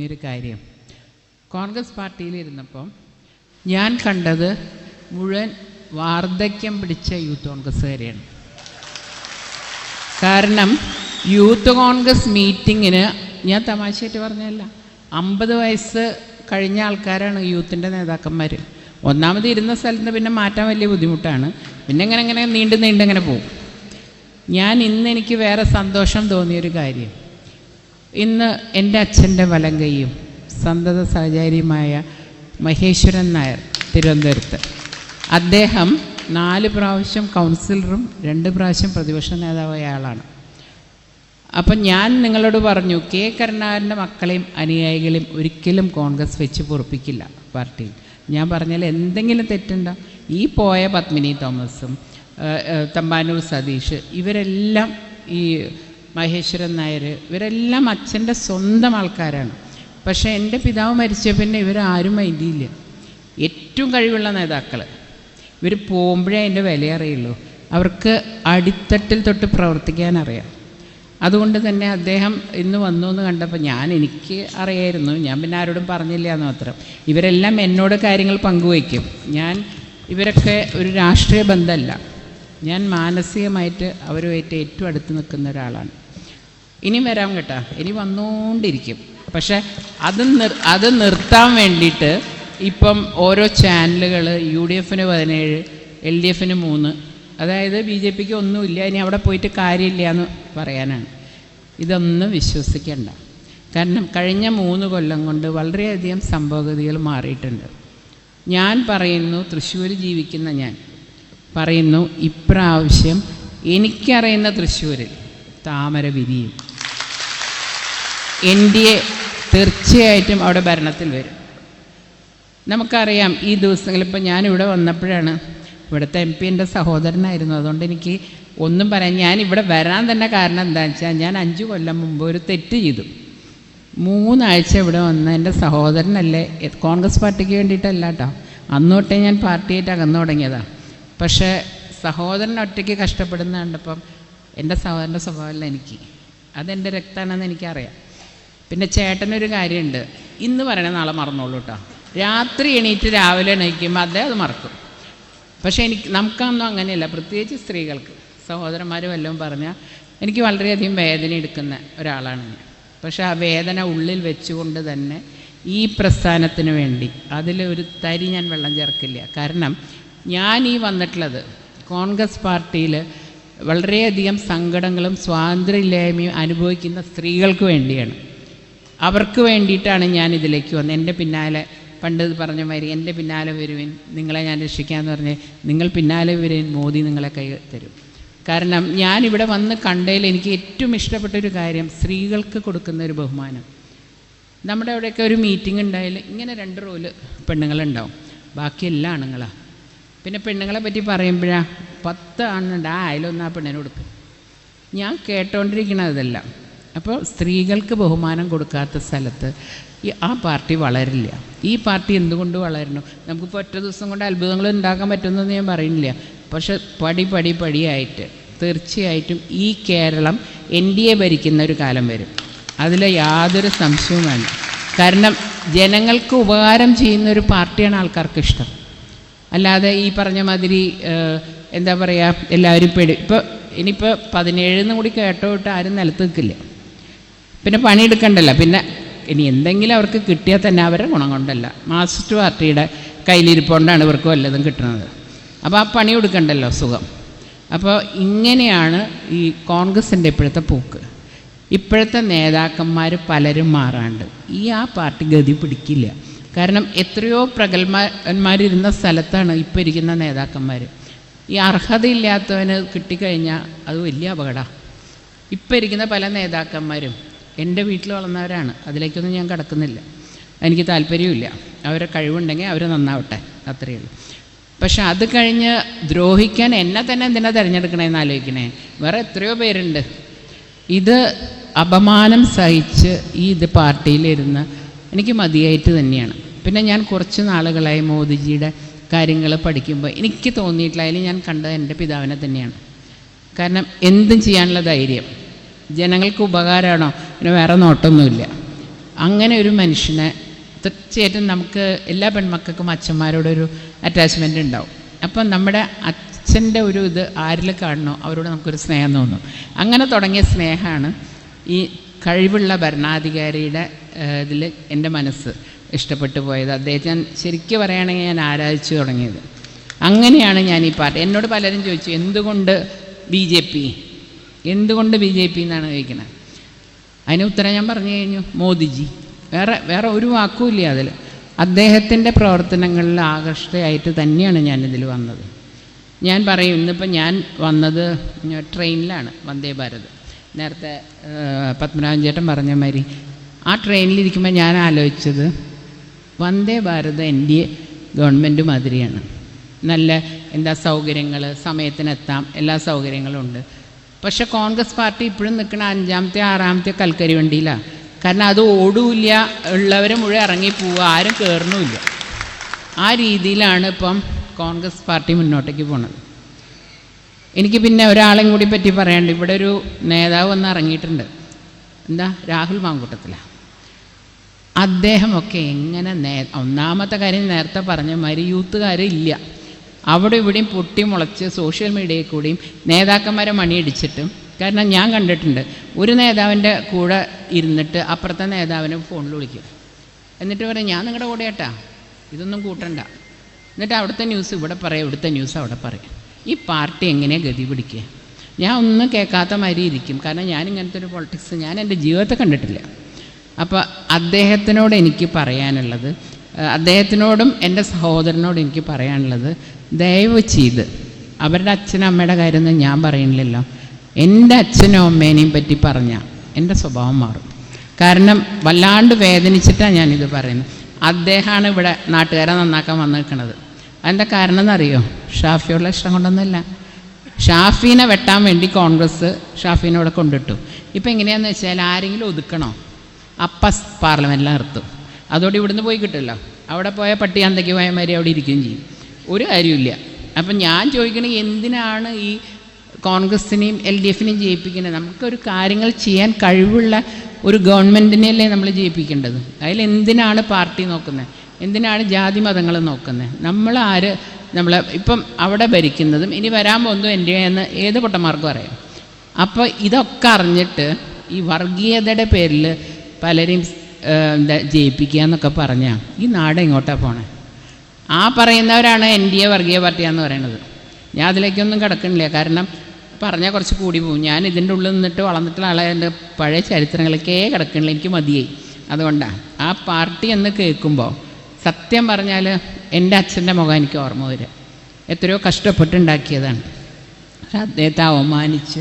തോന്നിയൊരു കാര്യം. കോൺഗ്രസ് പാർട്ടിയിലിരുന്നപ്പം ഞാൻ കണ്ടത് മുഴുവൻ വാർദ്ധക്യം പിടിച്ച യൂത്ത് കോൺഗ്രസ്സുകാരെയാണ്. കാരണം യൂത്ത് കോൺഗ്രസ് മീറ്റിങ്ങിന് ഞാൻ തമാശയായിട്ട് പറഞ്ഞല്ല അമ്പത് വയസ്സ് കഴിഞ്ഞ ആൾക്കാരാണ് യൂത്തിന്റെ നേതാക്കന്മാർ ഒന്നാമത് ഇരുന്ന സ്ഥലത്ത് പിന്നെ മാറ്റാൻ വലിയ ബുദ്ധിമുട്ടാണ്. പിന്നെ ഇങ്ങനെ ഇങ്ങനെ നീണ്ട് നീണ്ടിങ്ങനെ പോകും. ഞാൻ ഇന്ന് എനിക്ക് വേറെ സന്തോഷം തോന്നിയൊരു കാര്യം. ഇന്ന് എന്റെ അച്ഛന്റെ വലങ്കയും കൈയും സന്തത സഹചാരിയുമായ മഹേശ്വരൻ നായർ തിരുവനന്തപുരത്ത്. അദ്ദേഹം നാല് പ്രാവശ്യം കൗൺസിലറും രണ്ട് പ്രാവശ്യം പ്രതിപക്ഷ നേതാവായ ആളാണ്. അപ്പം ഞാൻ നിങ്ങളോട് പറഞ്ഞു കെ കരുണാകരന്റെ മക്കളെയും അനുയായികളെയും ഒരിക്കലും കോൺഗ്രസ് വെച്ച് പൊറപ്പിക്കില്ല പാർട്ടിയിൽ. ഞാൻ പറഞ്ഞാൽ എന്തെങ്കിലും തെറ്റുണ്ടോ? ഈ പോയ പത്മിനി തോമസും തമ്പാനൂർ സതീഷ് ഇവരെല്ലാം ഈ മഹേശ്വരൻ നായർ. ഇവരെല്ലാം അച്ഛന്റെ സ്വന്തം ആൾക്കാരാണ്. പക്ഷേ എന്റെ പിതാവ് മരിച്ച പിന്നെ ഇവരാരും മൈൻഡിയില്ല ഏറ്റവും കഴിവുള്ള നേതാക്കൾ ഇവർ പോകുമ്പോഴേ അതിന്റെ വില അറിയുള്ളൂ. അവർക്ക് അടിത്തട്ടിൽ തൊട്ട് പ്രവർത്തിക്കാൻ അറിയാം. അതുകൊണ്ട് തന്നെ അദ്ദേഹം ഇന്ന് വന്നു എന്ന് കണ്ടപ്പോൾ ഞാൻ എനിക്ക് അറിയായിരുന്നു. ഞാൻ പിന്നെ ആരോടും പറഞ്ഞില്ല എന്ന് മാത്രം. ഇവരെല്ലാം എന്നോട് കാര്യങ്ങൾ പങ്കുവയ്ക്കും. ഞാൻ ഇവരൊക്കെ ഒരു രാഷ്ട്രീയ ബന്ധമല്ല. ഞാൻ മാനസികമായിട്ട് അവരുമായിട്ട് ഏറ്റവും അടുത്ത് നിൽക്കുന്ന ഒരാളാണ്. ഇനിയും വരാം കേട്ടാ. ഇനി വന്നുകൊണ്ടിരിക്കും പക്ഷെ അത് നിർ അത് നിർത്താൻ വേണ്ടിയിട്ട് ഇപ്പം ഓരോ ചാനലുകൾ യു ഡി എഫിന് പതിനേഴ് എൽ ഡി എഫിന് മൂന്ന് അതായത് ബി ജെ പിക്ക് ഒന്നുമില്ല ഇനി അവിടെ പോയിട്ട് കാര്യമില്ല എന്ന് പറയാനാണ്. ഇതൊന്നും വിശ്വസിക്കേണ്ട. കാരണം കഴിഞ്ഞ മൂന്ന് കൊല്ലം കൊണ്ട് വളരെയധികം സംഭവഗതികൾ മാറിയിട്ടുണ്ട്. ഞാൻ പറയുന്നു തൃശ്ശൂർ ജീവിക്കുന്ന ഞാൻ പറയുന്നു ഇപ്രാവശ്യം എനിക്കറിയുന്ന തൃശ്ശൂരിൽ താമര വിരിയും എൻ ഡി എ തീർച്ചയായിട്ടും അവിടെ ഭരണത്തിൽ വരും. നമുക്കറിയാം ഈ ദിവസങ്ങളിൽ ഇപ്പം ഞാനിവിടെ വന്നപ്പോഴാണ് ഇവിടുത്തെ എം പി എന്റെ സഹോദരനായിരുന്നു. അതുകൊണ്ട് എനിക്ക് ഒന്നും പറയാൻ ഞാൻ ഇവിടെ വരാൻ തന്നെ കാരണം എന്താണെന്ന് വെച്ചാൽ ഞാൻ അഞ്ച് കൊല്ലം മുമ്പ് ഒരു തെറ്റ് ചെയ്തു. മൂന്നാഴ്ച ഇവിടെ വന്ന എന്റെ സഹോദരനല്ലേ? കോൺഗ്രസ് പാർട്ടിക്ക് വേണ്ടിയിട്ടല്ല കേട്ടോ. അന്ന് തൊട്ടേ ഞാൻ പാർട്ടിയായിട്ട് അകന്നു തുടങ്ങിയതാണ് പക്ഷേ സഹോദരൻ ഒറ്റയ്ക്ക് കഷ്ടപ്പെടുന്ന കണ്ടപ്പം എന്റെ സഹോദരന്റെ സ്വഭാവമല്ല എനിക്ക്. അതെന്റെ രക്തമാണെന്ന് എനിക്കറിയാം. പിന്നെ ചേട്ടനൊരു കാര്യമുണ്ട് ഇന്ന് പറയണേ നാളെ മറന്നോളൂ കേട്ടോ രാത്രി എണീറ്റ് രാവിലെ എണീക്കുമ്പോൾ അദ്ദേഹം അത് മറക്കും. പക്ഷേ എനിക്ക് നമുക്കൊന്നും അങ്ങനെയല്ല. പ്രത്യേകിച്ച് സ്ത്രീകൾക്ക്. സഹോദരന്മാർ വല്ലതും പറഞ്ഞാൽ എനിക്ക് വളരെയധികം വേദന എടുക്കുന്ന ഒരാളാണ് ഞാൻ. പക്ഷേ ആ വേദന ഉള്ളിൽ വെച്ചുകൊണ്ട് തന്നെ ഈ പ്രസ്ഥാനത്തിന് വേണ്ടി അതിൽ ഒരു തരി ഞാൻ വെള്ളം ചേർക്കില്ല. കാരണം ഞാൻ ഈ വന്നിട്ടുള്ളത് കോൺഗ്രസ് പാർട്ടിയിൽ വളരെയധികം സങ്കടങ്ങളും സ്വാതന്ത്ര്യമില്ലായ്മയും അനുഭവിക്കുന്ന സ്ത്രീകൾക്ക് വേണ്ടിയാണ്. അവർക്ക് വേണ്ടിയിട്ടാണ് ഞാൻ ഇതിലേക്ക് വന്നത്. എന്റെ പിന്നാലെ പണ്ട് പറഞ്ഞ മാതിരി എന്റെ പിന്നാലെ വരുവിൻ നിങ്ങളെ ഞാൻ രക്ഷിക്കാമെന്ന് പറഞ്ഞ് നിങ്ങൾ പിന്നാലെ വരുവിൻ മോദി നിങ്ങളെ കൈ തരും. കാരണം ഞാനിവിടെ വന്ന് കണ്ടതിൽ എനിക്ക് ഏറ്റവും ഇഷ്ടപ്പെട്ട ഒരു കാര്യം സ്ത്രീകൾക്ക് കൊടുക്കുന്ന ഒരു ബഹുമാനം. നമ്മുടെ അവിടെയൊക്കെ ഒരു മീറ്റിംഗ് ഉണ്ടായാൽ ഇങ്ങനെ രണ്ട് റോൽ പെണ്ണുങ്ങളുണ്ടാവും. ബാക്കി എല്ലാ ആണുങ്ങളാണ് പിന്നെ പെണ്ണുങ്ങളെ പറ്റി പറയുമ്പോഴാ പത്ത് ആണുണ്ട് ആ അതിലൊന്ന് ആ പെണ്ണിന് കൊടുക്കും. ഞാൻ കേട്ടോണ്ടിരിക്കണതെല്ലാം അപ്പോൾ സ്ത്രീകൾക്ക് ബഹുമാനം കൊടുക്കാത്ത സ്ഥലത്ത് ആ പാർട്ടി വളരില്ല. ഈ പാർട്ടി എന്തുകൊണ്ട് വളരണം നമുക്കിപ്പോൾ ഒറ്റ ദിവസം കൊണ്ട് അത്ഭുതങ്ങൾ ഉണ്ടാക്കാൻ പറ്റുമെന്ന് ഞാൻ പറയുന്നില്ല. പക്ഷെ പടി പടി പടിയായിട്ട് തീർച്ചയായിട്ടും ഈ കേരളം എൻ ഡി എ ഭരിക്കുന്ന ഒരു കാലം വരും. അതിൽ യാതൊരു സംശയവും കാരണം ജനങ്ങൾക്ക് ഉപകാരം ചെയ്യുന്ന ഒരു പാർട്ടിയാണ് ആൾക്കാർക്ക് ഇഷ്ടം. അല്ലാതെ ഈ പറഞ്ഞ മാതിരി എന്താ പറയുക എല്ലാവരും പേടി. ഇപ്പോൾ ഇനിയിപ്പോൾ പതിനേഴെന്ന് കൂടി കേട്ടോ ഇട്ട് ആരും നിലത്ത് നിൽക്കില്ല. പിന്നെ പണിയെടുക്കണ്ടല്ല. പിന്നെ ഇനി എന്തെങ്കിലും അവർക്ക് കിട്ടിയാൽ തന്നെ അവരെ ഗുണം കൊണ്ടല്ല. മാസ്റ്റ് പാർട്ടിയുടെ കയ്യിലിരിപ്പോണ്ടാണ് ഇവർക്ക് വല്ലതും കിട്ടുന്നത്. അപ്പോൾ ആ പണി കൊടുക്കണ്ടല്ലോ സുഖം. അപ്പോൾ ഇങ്ങനെയാണ് ഈ കോൺഗ്രസിന്റെ ഇപ്പോഴത്തെ പോക്ക്. ഇപ്പോഴത്തെ നേതാക്കന്മാർ പലരും മാറാണ്ട്. ഈ ആ പാർട്ടി ഗതി പിടിക്കില്ല. കാരണം എത്രയോ പ്രഗത്ഭന്മാരിരുന്ന സ്ഥലത്താണ് ഇപ്പോൾ ഇരിക്കുന്ന നേതാക്കന്മാർ ഈ അർഹതയില്ലാത്തവന് കിട്ടിക്കഴിഞ്ഞാൽ അത് വലിയ അപകടമാണ് ഇപ്പോൾ ഇരിക്കുന്ന പല നേതാക്കന്മാരും എന്റെ വീട്ടിൽ വളർന്നവരാണ്. അതിലേക്കൊന്നും ഞാൻ കടക്കുന്നില്ല. എനിക്ക് താല്പര്യമില്ല അവരെ കഴിവുണ്ടെങ്കിൽ അവർ നന്നാവട്ടെ. അത്രയേ ഉള്ളൂ. പക്ഷെ അത് കഴിഞ്ഞ് ദ്രോഹിക്കാൻ എന്നെ തന്നെ എന്തിനാ തിരഞ്ഞെടുക്കണേന്ന് ആലോചിക്കണേ? വേറെ എത്രയോ പേരുണ്ട്. ഇത് അപമാനം സഹിച്ച് ഈ ഇത് പാർട്ടിയിലിരുന്ന് എനിക്ക് മതിയായിട്ട് തന്നെയാണ്. പിന്നെ ഞാൻ കുറച്ച് നാളുകളായി മോദിജിയുടെ കാര്യങ്ങൾ പഠിക്കുമ്പോൾ എനിക്ക് തോന്നിയിട്ടില്ല അതിൽ ഞാൻ കണ്ടത് എന്റെ പിതാവിനെ തന്നെയാണ്. കാരണം എന്തും ചെയ്യാനുള്ള ധൈര്യം. ജനങ്ങൾക്ക് ഉപകാരമാണോ? പിന്നെ വേറെ നോട്ടൊന്നുമില്ല. അങ്ങനെ ഒരു മനുഷ്യനെ തീർച്ചയായിട്ടും നമുക്ക് എല്ലാ പെൺമക്കൾക്കും അച്ഛന്മാരോടൊരു അറ്റാച്ച്മെന്റ് ഉണ്ടാവും. അപ്പം നമ്മുടെ അച്ഛന്റെ ഒരു ഇത് ആരിൽ കാണണോ? അവരോട് നമുക്കൊരു സ്നേഹം തോന്നും. അങ്ങനെ തുടങ്ങിയ സ്നേഹമാണ് ഈ കഴിവുള്ള ഭരണാധികാരിയുടെ ഇതിൽ എന്റെ മനസ്സ് ഇഷ്ടപ്പെട്ടു പോയത്. അദ്ദേഹത്തെ ഞാൻ ശരിക്കും പറയുകയാണെങ്കിൽ ഞാൻ ആരാധിച്ചു തുടങ്ങിയത്. അങ്ങനെയാണ് ഞാൻ ഈ പാർട്ടി എന്നോട് പലരും ചോദിച്ചു എന്തുകൊണ്ട് ബി ജെ പി എന്തുകൊണ്ട് ബി ജെ പി എന്നാണ് ചോദിക്കുന്നത് അതിന് ഉത്തരം ഞാൻ പറഞ്ഞു കഴിഞ്ഞു മോദിജി. വേറെ വേറെ ഒരു വാക്കും ഇല്ല അതിൽ. അദ്ദേഹത്തിന്റെ പ്രവർത്തനങ്ങളിൽ ആകർഷ്ടയായിട്ട് തന്നെയാണ് ഞാനിതിൽ വന്നത്. ഞാൻ പറയും ഇന്നിപ്പോൾ ഞാൻ വന്നത് ട്രെയിനിലാണ് വന്ദേ ഭാരത്. നേരത്തെ പത്മനാഭൻ ചേട്ടൻ പറഞ്ഞ മാതിരി ആ ട്രെയിനിലിരിക്കുമ്പോൾ ഞാൻ ആലോചിച്ചത് Vande Bharat N D A government മാതിരിയാണ്. നല്ല എന്താ സൗകര്യങ്ങൾ സമയത്തിനെത്താം എല്ലാ സൗകര്യങ്ങളും ഉണ്ട്. പക്ഷെ കോൺഗ്രസ് പാർട്ടി ഇപ്പോഴും നിൽക്കുന്ന അഞ്ചാമത്തെ ആറാമത്തെ കൽക്കരി വണ്ടിയിലാണ് കാരണം അത് ഓടൂല്ല ഉള്ളവരെ മുഴുവൻ ഇറങ്ങിപ്പോവുക ആരും കയറണമില്ല ആ രീതിയിലാണ് ഇപ്പം കോൺഗ്രസ് പാർട്ടി മുന്നോട്ടേക്ക് പോണത്. എനിക്ക് പിന്നെ ഒരാളെയും കൂടി പറ്റി പറയാനുണ്ട്. ഇവിടെ ഒരു നേതാവ് വന്ന് ഇറങ്ങിയിട്ടുണ്ട്. എന്താ? രാഹുൽ മാങ്കൂട്ടത്തിലാണ് അദ്ദേഹമൊക്കെ എങ്ങനെ നേ ഒന്നാമത്തെ കാര്യം നേരത്തെ പറഞ്ഞ മാതിരി യൂത്തുകാർ ഇല്ല അവിടെ ഇവിടെയും പൊട്ടി മുളച്ച് സോഷ്യൽ മീഡിയയിൽ കൂടിയും നേതാക്കന്മാരെ മണിയടിച്ചിട്ടും. കാരണം ഞാൻ കണ്ടിട്ടുണ്ട് ഒരു നേതാവിന്റെ കൂടെ ഇരുന്നിട്ട് അപ്പുറത്തെ നേതാവിനെ ഫോണിൽ വിളിക്കും. എന്നിട്ട് പറയും ഞാൻ നിങ്ങളുടെ കൂടെ ഏട്ടാ ഇതൊന്നും കൂട്ടണ്ട. എന്നിട്ട് അവിടുത്തെ ന്യൂസ് ഇവിടെ പറയാം ഇവിടുത്തെ ന്യൂസ് അവിടെ പറയും. ഈ പാർട്ടി എങ്ങനെയാണ് ഗതി പിടിക്കുക? ഞാൻ ഒന്നും കേൾക്കാത്ത മാതിരി ഇരിക്കും. കാരണം ഞാൻ ഇങ്ങനത്തെ ഒരു പൊളിറ്റിക്സ് ഞാൻ എന്റെ ജീവിതത്തെ കണ്ടിട്ടില്ല. അപ്പോൾ അദ്ദേഹത്തിനോട് എനിക്ക് പറയാനുള്ളത് അദ്ദേഹത്തിനോടും എന്റെ സഹോദരനോടും എനിക്ക് പറയാനുള്ളത് ദയവ് ചെയ്ത് അവരുടെ അച്ഛനും അമ്മയുടെ കാര്യമൊന്നും ഞാൻ പറയുന്നില്ലല്ലോ. എന്റെ അച്ഛനും അമ്മേനെയും പറ്റി പറഞ്ഞാൽ എന്റെ സ്വഭാവം മാറും. കാരണം വല്ലാണ്ട് വേദനിച്ചിട്ടാണ് ഞാനിത് പറയുന്നത്. അദ്ദേഹമാണ് ഇവിടെ നാട്ടുകാരെ നന്നാക്കാൻ വന്നിരിക്കുന്നത് അതിന്റെ കാരണം എന്നറിയോ ഷാഫിയുള്ള ഇഷ്ടം കൊണ്ടൊന്നുമില്ല. ഷാഫീനെ വെട്ടാൻ വേണ്ടി കോൺഗ്രസ് ഷാഫീനെ ഇവിടെ കൊണ്ടിട്ടു. ഇപ്പം എങ്ങനെയാണെന്ന് വെച്ചാൽ ആരെങ്കിലും ഒതുക്കണോ? അപ്പം പാർലമെന്റിൽ നിർത്തും. അതോടെ ഇവിടുന്ന് പോയി കിട്ടുമല്ലോ. അവിടെ പോയ പട്ടി അന്തയ്ക്ക് പോയ മാതിരി അവിടെ ഇരിക്കുകയും ചെയ്യും. ഒരു കാര്യമില്ല അപ്പം ഞാൻ ചോദിക്കണേ എന്തിനാണ് ഈ കോൺഗ്രസിനെയും എൽ ഡി എഫിനെയും ജയിപ്പിക്കുന്നത്? നമുക്കൊരു കാര്യങ്ങൾ ചെയ്യാൻ കഴിവുള്ള ഒരു ഗവൺമെന്റിനെയല്ലേ നമ്മൾ ജയിപ്പിക്കേണ്ടത്? അതിൽ എന്തിനാണ് പാർട്ടി നോക്കുന്നത്? എന്തിനാണ് ജാതി മതങ്ങൾ നോക്കുന്നത്? നമ്മൾ ആര് നമ്മൾ ഇപ്പം അവിടെ ഭരിക്കുന്നതും ഇനി വരാൻ പോകുന്നതും എന്റെ എന്ന് ഏത് പൊട്ടന്മാർക്കും അറിയാം. അപ്പോൾ ഇതൊക്കെ അറിഞ്ഞിട്ട് ഈ വർഗീയതയുടെ പേരിൽ പലരെയും ജയിപ്പിക്കുക എന്നൊക്കെ പറഞ്ഞാൽ ഈ നാട് എങ്ങോട്ടാണ് പോണേ? ആ പറയുന്നവരാണ് എൻ ഡി എ വർഗീയ പാർട്ടിയാന്ന് പറയുന്നത് ഞാൻ അതിലേക്കൊന്നും കിടക്കണില്ല കാരണം പറഞ്ഞാൽ കുറച്ച് കൂടി പോകും ഞാൻ ഇതിന്റെ ഉള്ളിൽ നിന്നിട്ട് വളർന്നിട്ടുള്ള ആളെ എന്റെ പഴയ ചരിത്രങ്ങളിലേക്കേ കിടക്കണില്ല എനിക്ക് മതിയായി. അതുകൊണ്ടാണ് ആ പാർട്ടി എന്ന് കേൾക്കുമ്പോൾ സത്യം പറഞ്ഞാൽ എന്റെ അച്ഛന്റെ മുഖം എനിക്ക് ഓർമ്മ വരിക എത്രയോ കഷ്ടപ്പെട്ടുണ്ടാക്കിയതാണ്. അദ്ദേഹത്തെ അവമാനിച്ച്